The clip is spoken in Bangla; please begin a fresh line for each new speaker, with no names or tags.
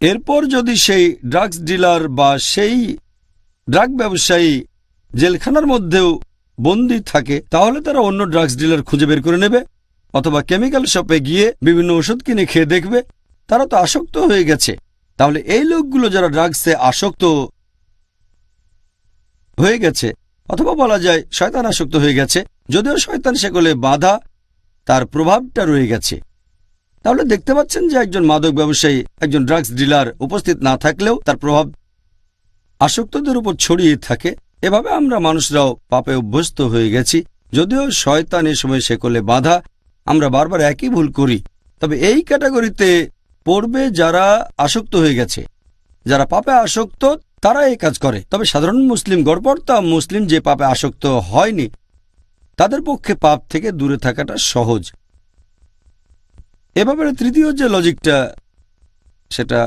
এরপর যদি সেই ড্রাগস ডিলার বা সেই ড্রাগ ব্যবসায়ী জেলখানার মধ্যেও বন্দি থাকে, তাহলে তারা অন্য ড্রাগস ডিলার খুঁজে বের করে নেবে, অথবা কেমিক্যাল শপে গিয়ে বিভিন্ন ওষুধ কিনে খেয়ে দেখবে, তারা তো আসক্ত হয়ে গেছে। তাহলে এই লোকগুলো যারা ড্রাগসে আসক্ত হয়ে গেছে, অথবা বলা যায় শয়তান আসক্ত হয়ে গেছে, যদিও শয়তান সেগুলো বাধা, তার প্রভাবটা রয়ে গেছে। তাহলে দেখতে পাচ্ছেন যে একজন মাদক ব্যবসায়ী, একজন ড্রাগস ডিলার উপস্থিত না থাকলেও তার প্রভাব আসক্তদের উপর ছড়িয়ে থাকে। এভাবে আমরা মানুষরাও পাপে অভ্যস্ত হয়ে গেছি। যদিও শয়তান এ সময় সেকলে বাধা, আমরা বারবার একই ভুল করি। তবে এই ক্যাটাগরিতে পড়বে যারা আসক্ত হয়ে গেছে। যারা পাপে আসক্ত, তারা এই কাজ করে। তবে সাধারণ মুসলিম গড়পড়তা, মুসলিম যে পাপে আসক্ত হয়নি, তাদের পক্ষে পাপ থেকে দূরে থাকাটা সহজ। এ ব্যাপারে তৃতীয় যে লজিকটা সেটা